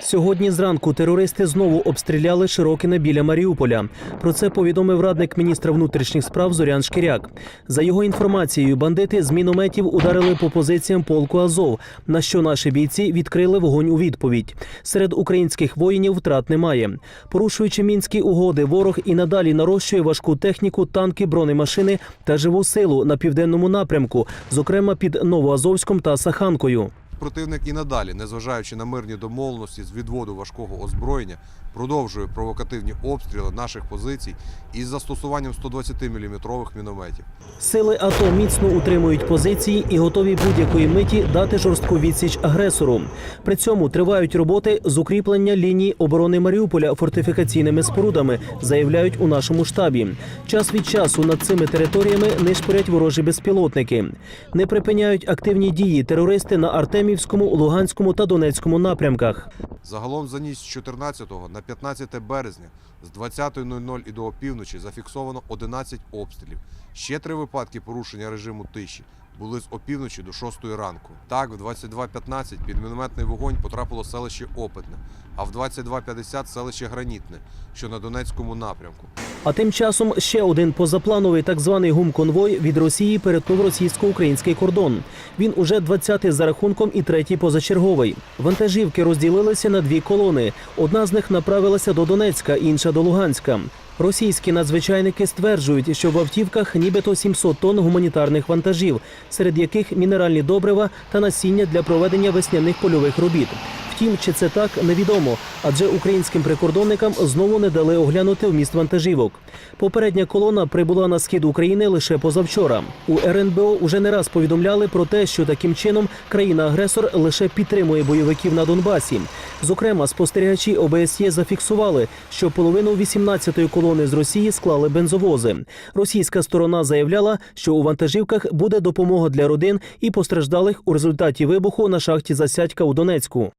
Сьогодні зранку терористи знову обстріляли Широкине біля Маріуполя. Про це повідомив радник міністра внутрішніх справ Зорян Шкіряк. За його інформацією, бандити з мінометів ударили по позиціям полку Азов, на що наші бійці відкрили вогонь у відповідь. Серед українських воїнів втрат немає. Порушуючи мінські угоди, ворог і надалі нарощує важку техніку, танки, бронемашини та живу силу на південному напрямку, зокрема під Новоазовськом та Саханкою. Противник і надалі, незважаючи на мирні домовленості з відводу важкого озброєння, продовжує провокативні обстріли наших позицій із застосуванням 120-мм мінометів. Сили АТО міцно утримують позиції і готові будь-якої миті дати жорстку відсіч агресору. При цьому тривають роботи з укріплення лінії оборони Маріуполя фортифікаційними спорудами, заявляють у нашому штабі. Час від часу над цими територіями нишпорять ворожі безпілотники. Не припиняють активні дії терористи на Артемівському, Луганському та Донецькому напрямках. Загалом за ніч з 14 на 15 березня з 20.00 і до опівночі зафіксовано 11 обстрілів. Ще три випадки порушення режиму тиші були з опівночі до 6 ранку. Так, в 22.15 під мінометний вогонь потрапило селище Опитне, а в 22.50 селище Гранітне, що на Донецькому напрямку. А тим часом ще один позаплановий так званий гумконвой від Росії перетнув російсько-український кордон. Він уже 20-й за рахунком і третій позачерговий. Вантажівки розділилися на дві колони. Одна з них направилася до Донецька, інша до Луганська. Російські надзвичайники стверджують, що в автівках нібито 700 тонн гуманітарних вантажів, серед яких мінеральні добрива та насіння для проведення весняних польових робіт. Втім, чи це так невідомо, адже українським прикордонникам знову не дали оглянути вміст вантажівок. Попередня колона прибула на схід України лише позавчора. У РНБО уже не раз повідомляли про те, що таким чином країна-агресор лише підтримує бойовиків на Донбасі. Зокрема, спостерігачі ОБСЄ зафіксували, що половину 18-ї колони з Росії склали бензовози. Російська сторона заявляла, що у вантажівках буде допомога для родин і постраждалих у результаті вибуху на шахті Засядька у Донецьку.